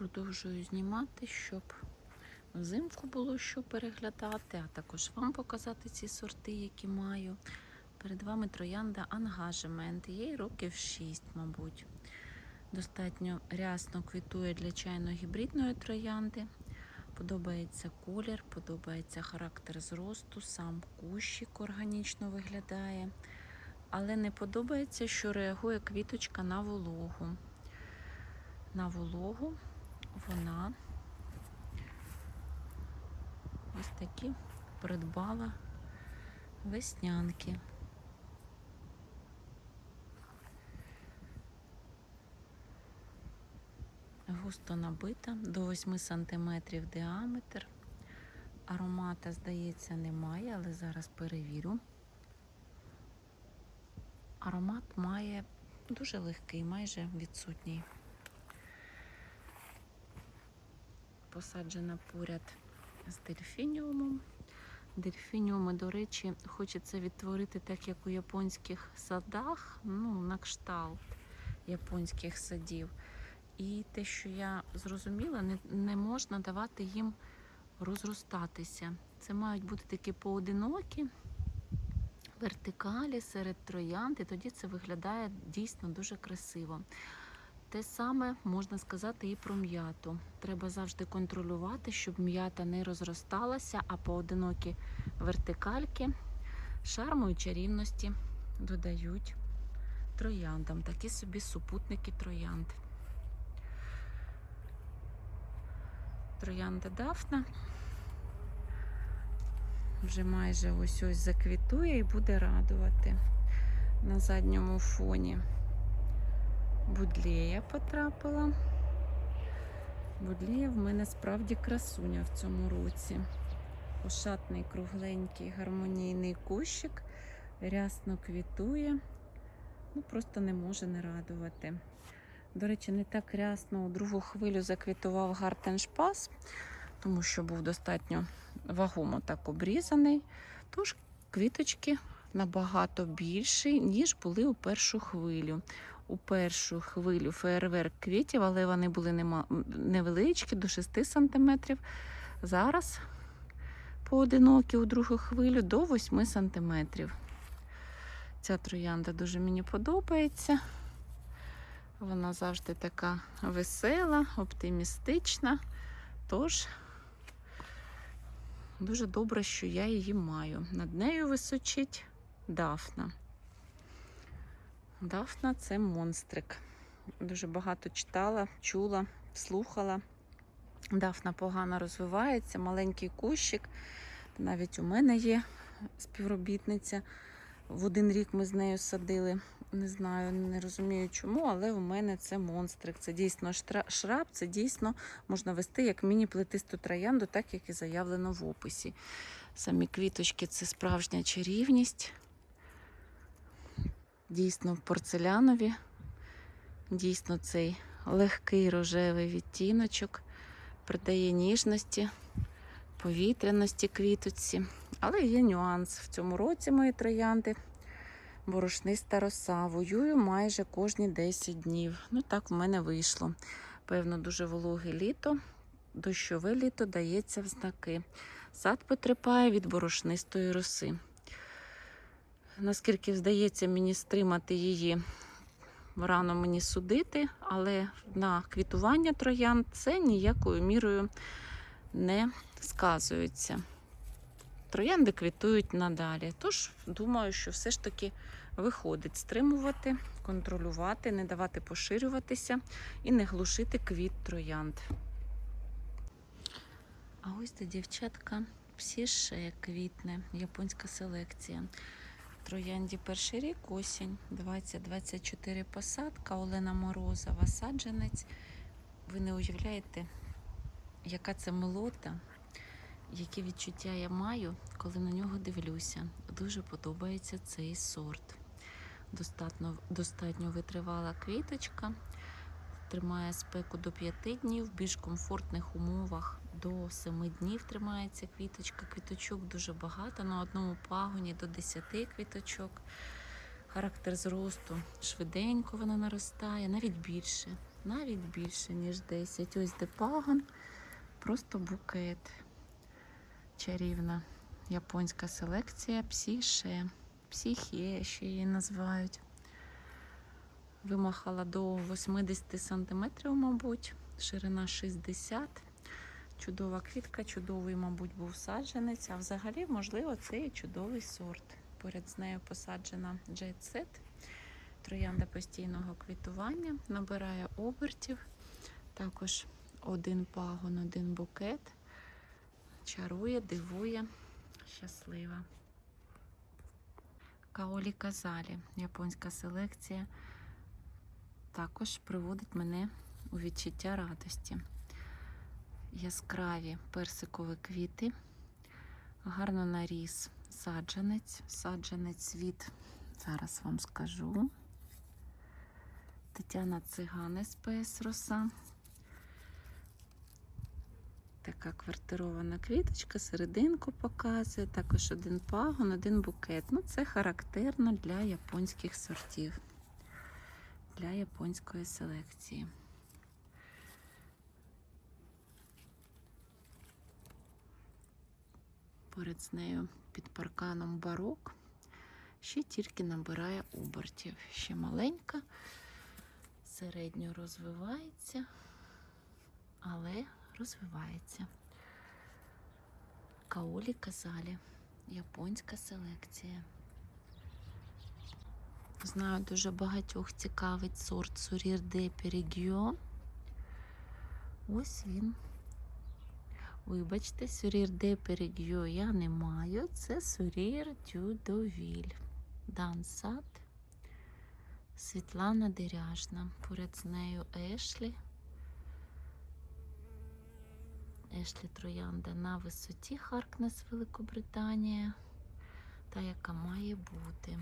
Продовжую знімати, щоб взимку було що переглядати, а також вам показати ці сорти, які маю. Перед вами троянда ангажемент. Їй років 6, мабуть. Достатньо рясно квітує для чайно-гібридної троянди. Подобається колір, подобається характер зросту, сам кущик органічно виглядає. Але не подобається, що реагує квіточка на вологу. На вологу вона ось такі придбала веснянки. Густо набита до 8 см діаметр. Аромата, здається, немає, але зараз перевірю. Аромат має дуже легкий, майже відсутній. Посаджена поряд з дельфініумом. Дельфініуми, до речі, хочеться відтворити так, як у японських садах, ну, на кшталт японських садів. І те, що я зрозуміла, не, не можна давати їм розростатися. Це мають бути такі поодинокі вертикалі серед троянд, і тоді це виглядає дійсно дуже красиво. Те саме можна сказати і про м'яту. Треба завжди контролювати, щоб м'ята не розросталася, а поодинокі вертикальки шарму і чарівності додають трояндам. Такі собі супутники троянд. Троянда Дафна вже майже ось ось заквітує і буде радувати на задньому фоні. Будлея потрапила. Будлея в мене справді красуня в цьому році. Ошатний, кругленький, гармонійний кущик, рясно квітує, ну просто не може не радувати. До речі, не так рясно у другу хвилю заквітував гартеншпас, тому що був достатньо вагомо так обрізаний. Тож квіточки набагато більші, ніж були у першу хвилю. У першу хвилю фейерверк квітів, але вони були невеличкі, до 6 см. Зараз поодинокі у другу хвилю до 8 см. Ця троянда дуже мені подобається. Вона завжди така весела, оптимістична. Тож дуже добре, що я її маю. Над нею височить Дафна. Дафна це монстрик. Дуже багато читала, чула, слухала. Дафна погано розвивається, маленький кущик. Навіть у мене є співробітниця. В один рік ми з нею садили. Не знаю, не розумію чому, але у мене це монстрик. Це дійсно шраб, це дійсно можна вести як міні-плетисту троянду, так як і заявлено в описі. Самі квіточки це справжня чарівність. Дійсно порцелянові. Дійсно, цей легкий рожевий відтіночок придає ніжності, повітряності квіточці. Але є нюанс в цьому році мої троянди. Борошниста роса. Воюю майже кожні 10 днів. Ну так в мене вийшло. Певно, дуже вологе літо, дощове літо дається в знаки. Сад потерпає від борошнистої роси. Наскільки здається мені стримати її, рано мені судити, але на квітування троянд це ніякою мірою не сказується. Троянди квітують надалі. Тож думаю, що все ж таки виходить стримувати, контролювати, не давати поширюватися і не глушити квіт троянд. А ось де дівчатка псіше квітне, японська селекція. Троянді перший рік, осінь, 20-24 посадка, Олена Морозова, саджанець. Ви не уявляєте, яка це милота, які відчуття я маю, коли на нього дивлюся. Дуже подобається цей сорт. Достатньо, достатньо витривала квіточка, тримає спеку до 5 днів, в більш комфортних умовах до 7 днів тримається квіточка. Квіточок дуже багато, на одному пагоні до 10 квіточок. Характер зросту швиденько вона наростає, навіть більше. навіть більше, ніж 10. Ось де пагон, просто букет. Чарівна японська селекція псіше. Псіхє, ще її називають. Вимахала до 80 см, мабуть, ширина 60 Чудова квітка, чудовий, мабуть, був саджанець. А взагалі, можливо, це і чудовий сорт. Поряд з нею посаджена Jet. Троянда постійного квітування, набирає обертів. Також один пагон, один букет. Чарує, дивує, щаслива. Каолі Казалі, японська селекція, також приводить мене у відчуття радості. Яскраві персикові квіти, гарно наріс саджанець, саджанець від, зараз вам скажу, Тетяна Цигане ПС Роса. Така квартирована квіточка, серединку показує, також один пагон, один букет. Ну, це характерно для японських сортів, для японської селекції. Поряд з нею під парканом барок ще тільки набирає обертів. Ще маленька, середньо розвивається, але розвивається. Каолі казалі, японська селекція. Знаю, дуже багатьох цікавить сорт Сурір де Перегіо. Ось він. Вибачте, Сурір де Перегіо я не маю. Це Сурір Дюдовіль. Дансат. Світлана Деряжна. Поряд з нею Ешлі. Ешлі Троянда на висоті Харкнес, Великобританія. Та, яка має бути.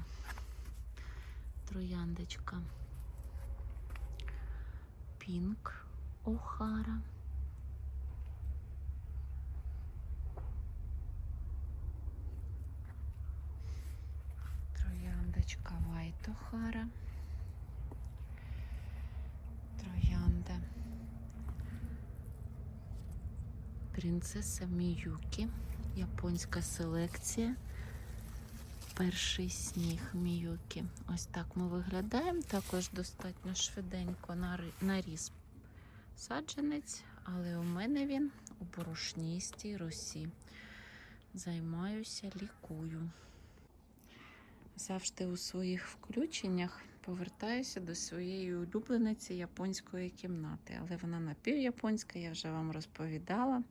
Трояндочка. Пінк Охара. Трояндочка Вайт Охара. Троянда. Принцеса Міюкі. Японська селекція. Перший сніг Міюкі. Ось так ми виглядаємо. Також достатньо швиденько наріс саджанець, але у мене він у борошністій росі. Займаюся, лікую. Завжди у своїх включеннях повертаюся до своєї улюблениці японської кімнати. Але вона напівяпонська, я вже вам розповідала.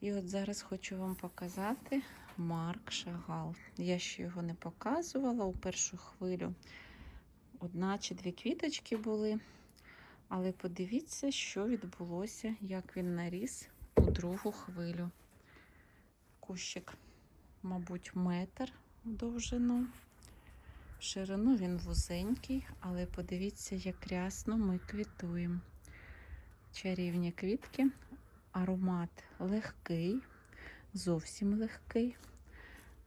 І от зараз хочу вам показати Марк Шагал. Я ще його не показувала у першу хвилю. Одна чи дві квіточки були. Але подивіться, що відбулося, як він наріс у другу хвилю. Кущик, мабуть, метр довжину. Ширину він вузенький, але подивіться, як рясно ми квітуємо. Чарівні квітки, аромат легкий, зовсім легкий.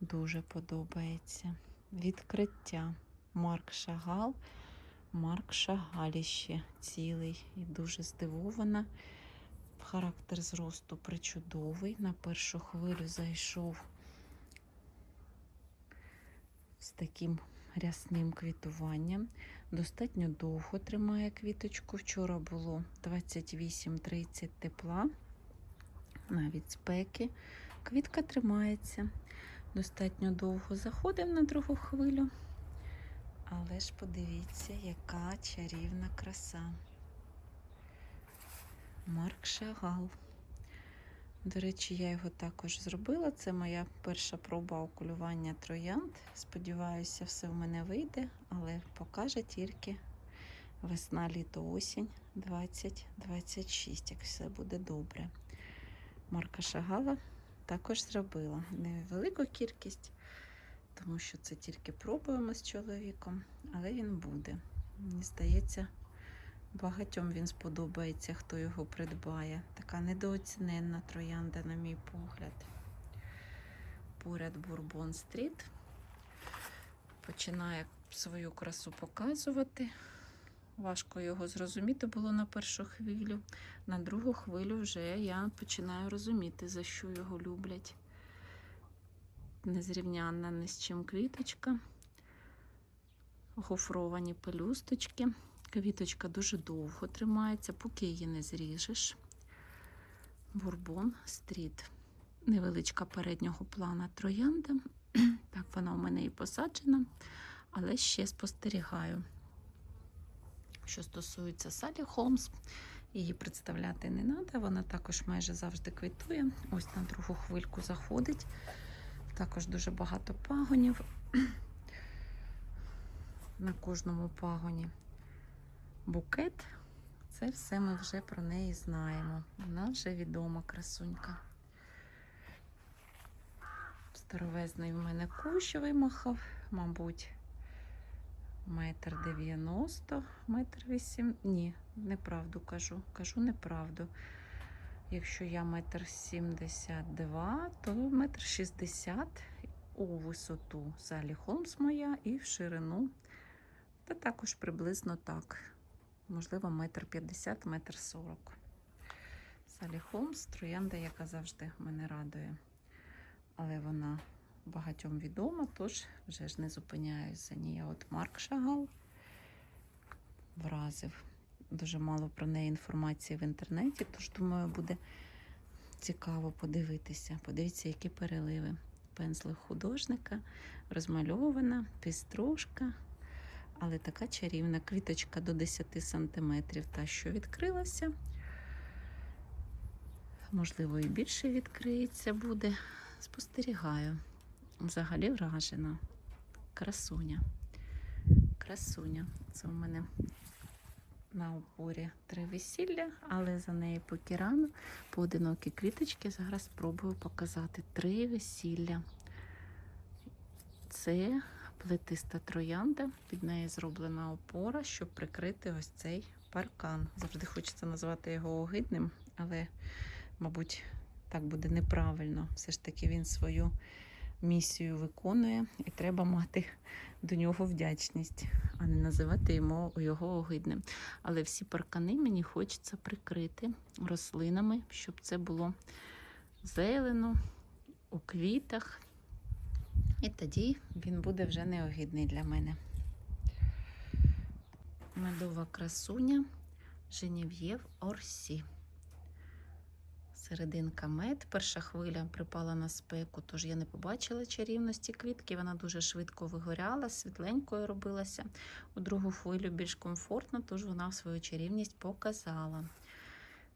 Дуже подобається. Відкриття. Марк Шагал. Марк Шагаліще цілий і дуже здивована. Характер зросту причудовий. На першу хвилю зайшов з таким рясним квітуванням. Достатньо довго тримає квіточку. Вчора було 28-30 тепла, навіть спеки. Квітка тримається. Достатньо довго заходимо на другу хвилю. Але ж подивіться, яка чарівна краса. Марк Шагал. До речі, я його також зробила. Це моя перша проба окулювання троянд. Сподіваюся, все в мене вийде, але покаже тільки весна, літо, осінь 2026, як все буде добре. Марка Шагала також зробила невелику кількість, тому що це тільки пробуємо з чоловіком, але він буде. Мені здається, багатьом він сподобається, хто його придбає. Така недооціненна троянда, на мій погляд. Поряд Бурбон Стріт починає свою красу показувати. важко його зрозуміти було на першу хвилю. На другу хвилю вже я починаю розуміти, за що його люблять. Незрівнянна ні з чим квіточка, гофровані пелюсточки. Квіточка дуже довго тримається, поки її не зріжеш. Бурбон стріт. Невеличка переднього плана троянда. Так, вона у мене і посаджена, але ще спостерігаю. Що стосується Салі Холмс, її представляти не треба, вона також майже завжди квітує. Ось на другу хвильку заходить. Також дуже багато пагонів. На кожному пагоні букет. Це все ми вже про неї знаємо. Вона вже відома красунька. Старовезний в мене кущ вимахав, мабуть, метр дев'яносто, метр вісім. Ні, неправду кажу. Кажу неправду. Якщо я метр сімдесят два, то метр шістдесят у висоту Салі Холмс моя і в ширину. Та також приблизно так. Можливо, метр п'ятдесят, метр сорок. Салі Холмс, троянда, яка завжди мене радує. Але вона багатьом відома, тож вже ж не зупиняюсь за ній. От Марк Шагал вразив. Дуже мало про неї інформації в інтернеті, тож думаю, буде цікаво подивитися. Подивіться, які переливи. Пензлик художника, розмальована, піструшка, але така чарівна квіточка до 10 сантиметрів. Та, що відкрилася. Можливо, і більше відкриється буде. Спостерігаю. Взагалі вражена. Красуня. Красуня. Це у мене на опорі три весілля, але за неї поки рано, поодинокі квіточки. Зараз спробую показати три весілля. Це плетиста троянда, під нею зроблена опора, щоб прикрити ось цей паркан. Завжди хочеться назвати його огидним, але, мабуть, так буде неправильно. Все ж таки він свою місію виконує, і треба мати до нього вдячність, а не називати йому його огидним. Але всі паркани мені хочеться прикрити рослинами, щоб це було зелено, у квітах. І тоді він буде вже неогидний для мене. Медова красуня Женів'єв Орсі. Серединка мед. Перша хвиля припала на спеку, тож я не побачила чарівності квітки. Вона дуже швидко вигоряла, світленькою робилася. У другу хвилю більш комфортно, тож вона свою чарівність показала.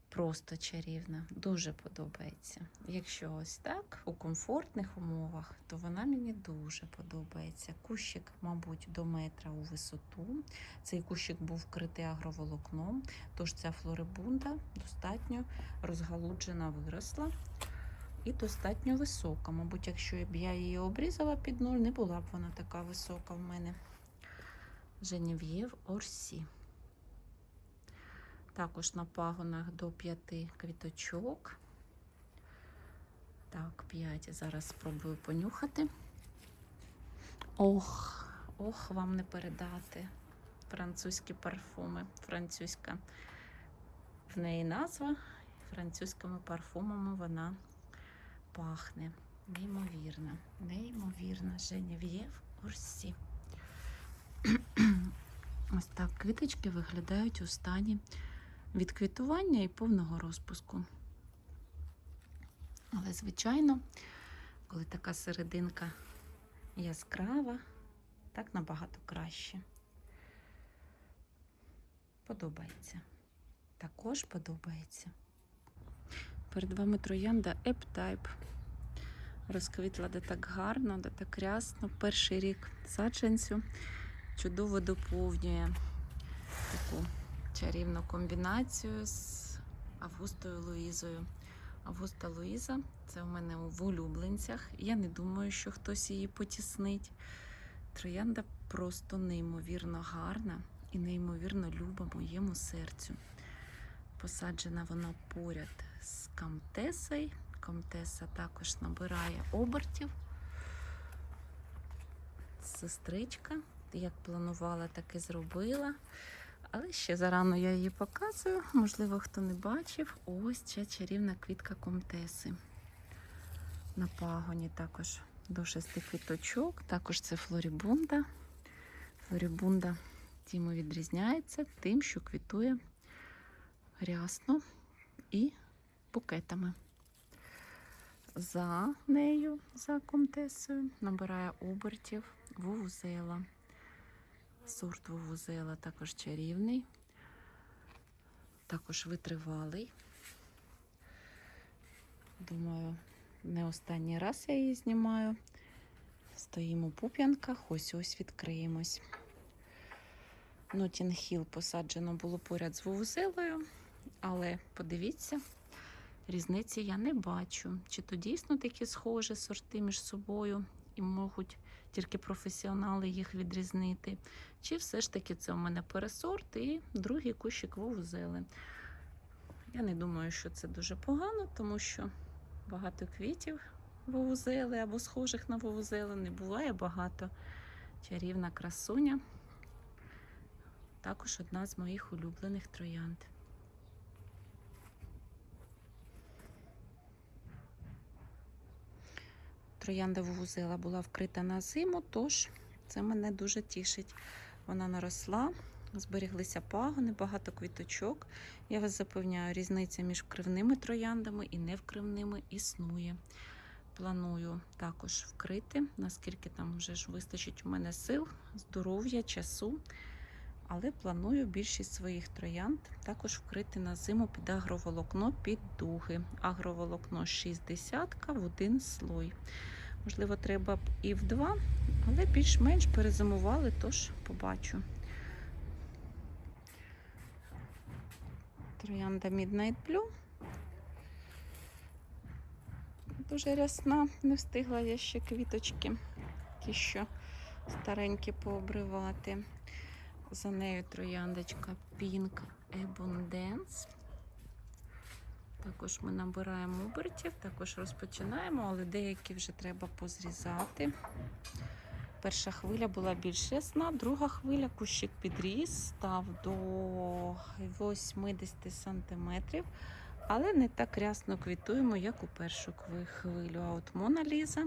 Просто чарівна, дуже подобається. Якщо ось так, у комфортних умовах, то вона мені дуже подобається. Кущик, мабуть, до метра у висоту. Цей кущик був вкритий агроволокном, тож ця флорибунда достатньо розгалуджена виросла і достатньо висока. Мабуть, якщо б я її обрізала під нуль, не була б вона така висока в мене. Женів'єв Орсі. Також на пагонах до п'яти квіточок. Так, п'ять. Зараз спробую понюхати. Ох, ох, вам не передати. Французькі парфуми. Французька в неї назва. Французькими парфумами вона пахне. Неймовірна, неймовірна Женев'єв Орсі. Ось так квіточки виглядають у стані від квітування і повного розпуску. Але, звичайно, коли така серединка яскрава, так набагато краще. Подобається. Також подобається. Перед вами троянда Еп-Тайп. Розквітла де так гарно, де так рясно. Перший рік саджанцю чудово доповнює таку чарівну комбінацію з Августою Луїзою. Августа Луїза це в мене в улюбленцях. Я не думаю, що хтось її потіснить. Троянда просто неймовірно гарна і неймовірно люба моєму серцю. Посаджена вона поряд з Камтесою. Камтеса також набирає обертів. Сестричка, як планувала, так і зробила. Але ще зарано я її показую. Можливо, хто не бачив. Ось ця чарівна квітка комтеси. На пагоні також до шести квіточок. Також це флорібунда. Флорібунда тим і відрізняється тим, що квітує рясно і букетами. За нею, за комтесою, набирає обертів вувузела. Сорт вувузела також чарівний, також витривалий. Думаю, не останній раз я її знімаю. Стоїмо у пуп'янках, ось ось відкриємось. Нотінг Хіл посаджено було поряд з вувузелою, але подивіться, різниці я не бачу. Чи то дійсно такі схожі сорти між собою і можуть тільки професіонали їх відрізнити, чи все ж таки це у мене пересорт і другий кущик вувузели. Я не думаю, що це дуже погано, тому що багато квітів вувузели або схожих на вувузели не буває багато. Чарівна красуня. Також одна з моїх улюблених троянд. Троянда вувузела була вкрита на зиму, тож це мене дуже тішить. Вона наросла, зберіглися пагони, багато квіточок. Я вас запевняю, різниця між вкривними трояндами і невкривними існує. Планую також вкрити, наскільки там вже ж вистачить у мене сил, здоров'я, часу. Але планую більшість своїх троянд також вкрити на зиму під агроволокно під дуги. Агроволокно 60 в один слой. Можливо, треба б і в два, але більш-менш перезимували, тож побачу. Троянда Midnight Blue. Дуже рясна, не встигла я ще квіточки, ті, що старенькі пообривати. За нею трояндочка Pink Abundance. Також ми набираємо обертів, також розпочинаємо, але деякі вже треба позрізати. Перша хвиля була більш ясна, друга хвиля кущик підріс, став до 80 см, але не так рясно квітуємо, як у першу хвилю. А от Мона Ліза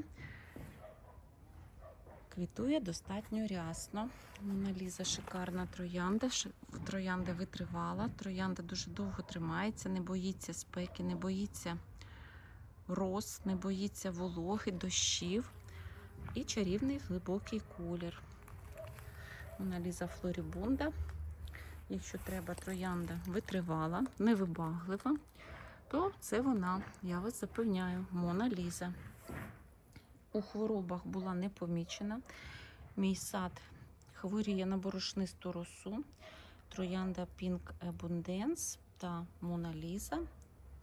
квітує достатньо рясно. Мона Ліза шикарна троянда. Троянда витривала. Троянда дуже довго тримається, не боїться спеки, не боїться роз, не боїться вологи, дощів. І чарівний глибокий колір. Мона Ліза Флорібунда. Якщо треба, троянда витривала, невибаглива, то це вона, я вас запевняю, Мона Ліза у хворобах була не помічена. Мій сад хворіє на борошнисту росу, троянда Pink Abundance та Мона Ліза.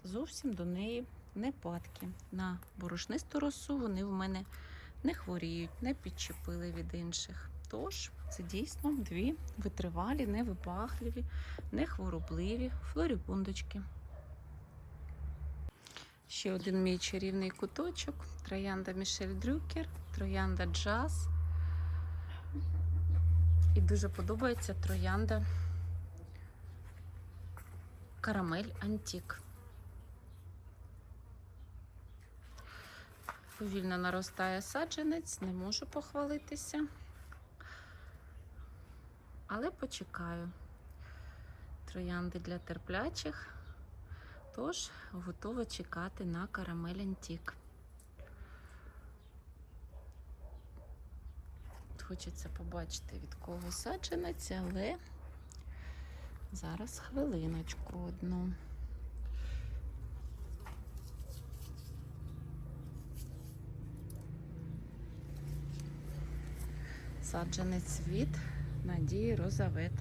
Зовсім до неї не падки. На борошнисту росу вони в мене не хворіють, не підчепили від інших. Тож, це дійсно дві витривалі, невибагливі, нехворобливі флорібундочки. Ще один мій чарівний куточок. Троянда Мішель Дрюкер, троянда Джаз. І дуже подобається троянда Карамель Антік. Повільно наростає саджанець, не можу похвалитися. Але почекаю. Троянди для терплячих. Тож готова чекати на карамель Антік. Хочеться побачити від кого саджанець, але зараз хвилиночку одну. Саджанець від Надії Розавет.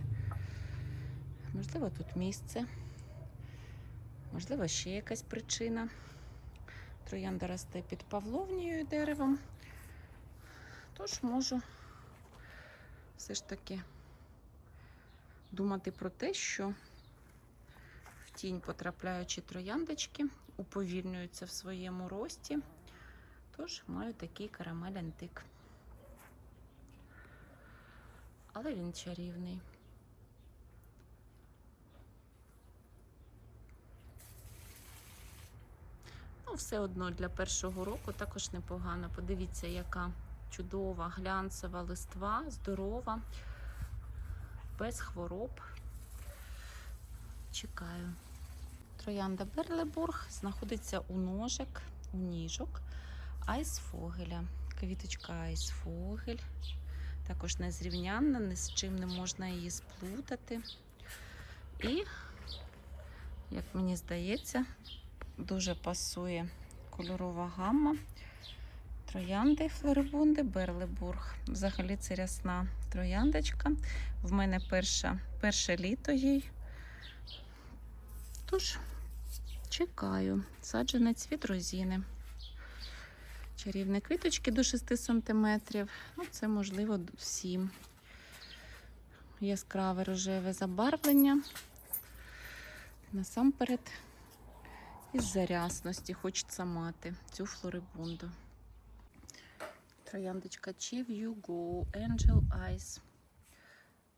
Можливо, тут місце. Можливо, ще якась причина. Троянда росте під павловнією деревом. Тож можу все ж таки думати про те, що в тінь потрапляючи трояндочки, уповільнюються в своєму рості. Тож маю такий карамель антик. Але він чарівний. Все одно для першого року також непогано. Подивіться, яка чудова глянцева листва, здорова, без хвороб. Чекаю. Троянда Берлебург знаходиться у ножик, у ніжок Айсфогеля. Квіточка Айсфогель. Також незрівнянна, ні з чим не можна її сплутати. І, як мені здається, дуже пасує кольорова гамма. Троянди флорибунди Берлебург. Взагалі це рясна трояндочка. В мене перша, перше літо їй. Тож, чекаю. Саджанець від розіни. Чарівні квіточки до 6 см. Ну, це можливо всім. Яскраве рожеве забарвлення. Насамперед, із-за рясності хочеться мати цю флорибунду. Трояндочка Chief You Go Angel Eyes.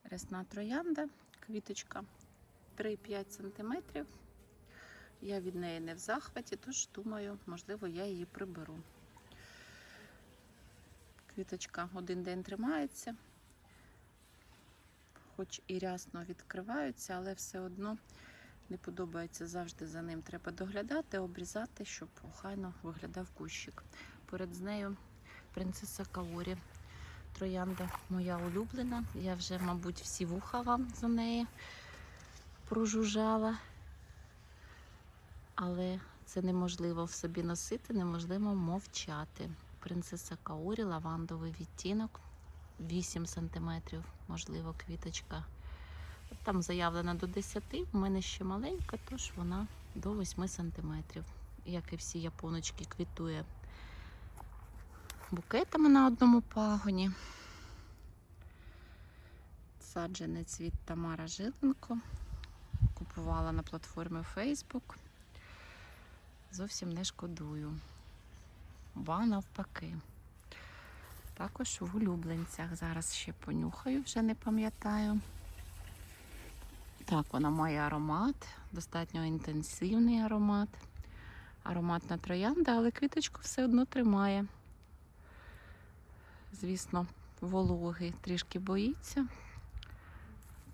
Рясна троянда, квіточка 3-5 см. Я від неї не в захваті, тож думаю, можливо, я її приберу. Квіточка один день тримається, хоч і рясно відкриваються, але все одно не подобається завжди за ним. Треба доглядати, обрізати, щоб охайно виглядав кущик. Поряд з нею принцеса Каорі. Троянда моя улюблена. Я вже, мабуть, всі вуха вам за неї прожужжала. Але це неможливо в собі носити, неможливо мовчати. Принцеса Каорі, лавандовий відтінок, 8 см, можливо, квіточка. Там заявлено до 10, в мене ще маленька, тож вона до 8 см. Як і всі японочки, квітує букетами на одному пагоні. Саджанець від Тамара Жиленко. Купувала на платформі Facebook. Зовсім не шкодую. Ба навпаки. Також в улюбленцях. Зараз ще понюхаю, вже не пам'ятаю. Так, вона має аромат, достатньо інтенсивний аромат. Ароматна троянда, але квіточку все одно тримає. Звісно, вологи трішки боїться.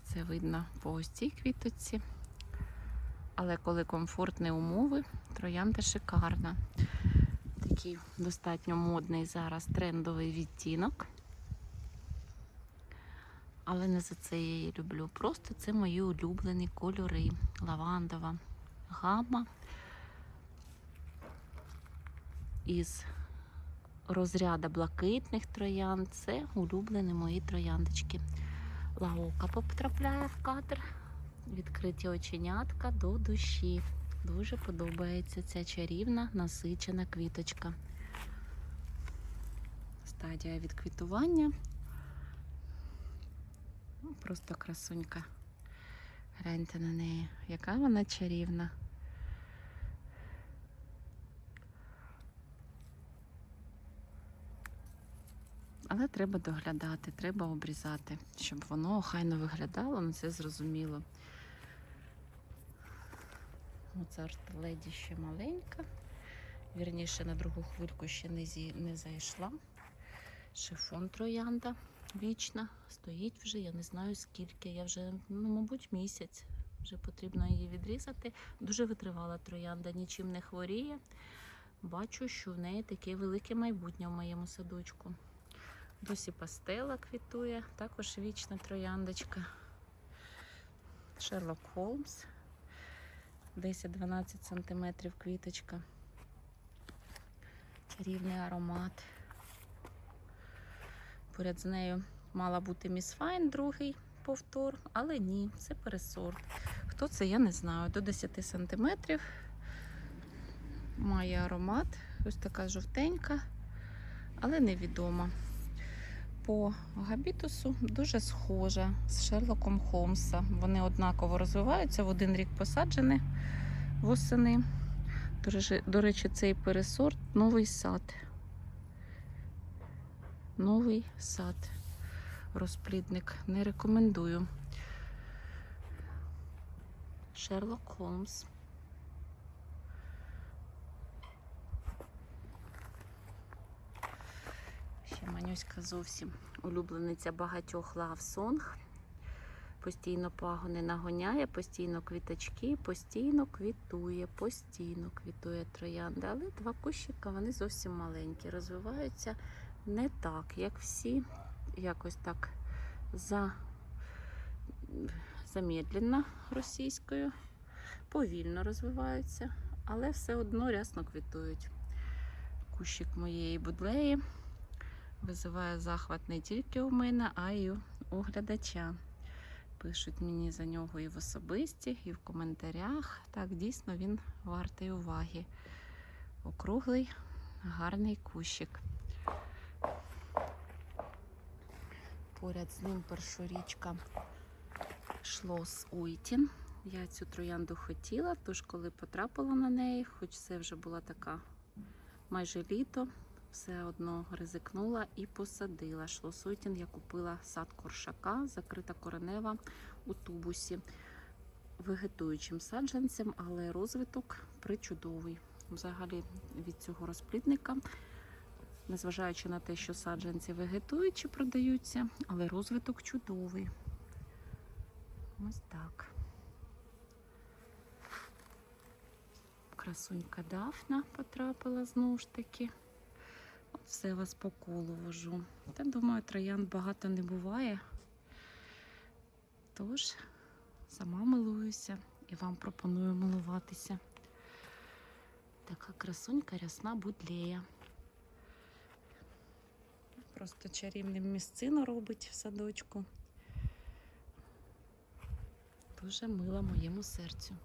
Це видно по ось цій квіточці. Але коли комфортні умови, троянда шикарна. Такий достатньо модний зараз трендовий відтінок. Але не за це я її люблю. Просто це мої улюблені кольори. Лавандова гамма із розряду блакитних троянд. Це улюблені мої трояндочки. Лаока потрапляє в кадр. Відкриті оченятка до душі. Дуже подобається ця чарівна насичена квіточка. Стадія відквітування. Ну, Просто красунька. Гляньте на неї, яка вона чарівна. Але треба доглядати, треба обрізати, щоб воно охайно виглядало, ну це зрозуміло. Моцарт леді ще маленька. Вірніше на другу хвильку ще не, зі, не зайшла. Шифон троянда вічна. Стоїть вже, я не знаю скільки. Я вже, ну, мабуть, місяць. Вже потрібно її відрізати. Дуже витривала троянда, нічим не хворіє. Бачу, що в неї таке велике майбутнє в моєму садочку. Досі пастела квітує, також вічна трояндочка. Шерлок Холмс. 10-12 см квіточка. Чарівний аромат. Поряд з нею мала бути Міс Файн, другий повтор, але ні, це пересорт. Хто це, я не знаю. До 10 см. Має аромат. Ось така жовтенька, але невідома. По габітусу дуже схожа з Шерлоком Холмса. Вони однаково розвиваються, в один рік посаджені восени. До речі, цей пересорт новий сад новий сад. Розплідник не рекомендую. Шерлок Холмс. Ще Манюська зовсім улюблениця багатьох лавсонг. Постійно пагони нагоняє, постійно квіточки, постійно квітує, постійно квітує троянда. Але два кущика, вони зовсім маленькі, розвиваються не так, як всі, якось так за, замедленно російською, повільно розвиваються, але все одно рясно квітують. Кущик моєї будлеї визиває захват не тільки у мене, а й у глядача. Пишуть мені за нього і в особисті, і в коментарях. Так, дійсно він вартий уваги. Округлий, гарний кущик. Поряд з ним першорічка Шлос Уйтін. Я цю троянду хотіла, тож коли потрапила на неї, хоч це вже була така майже літо, все одно ризикнула і посадила. Шлосуйтін я купила сад коршака, закрита коренева у тубусі, вегетуючим саджанцем, але розвиток причудовий. Взагалі від цього розплідника, незважаючи на те, що саджанці вегетуючі продаються, але розвиток чудовий. Ось так. Красунька Дафна потрапила знову ж таки. От все вас по колу вожу. Та думаю, троянд багато не буває. Тож сама милуюся і вам пропоную милуватися. Така красунька рясна будлея. Просто чарівним місцину робить в садочку. Дуже мила моєму серцю.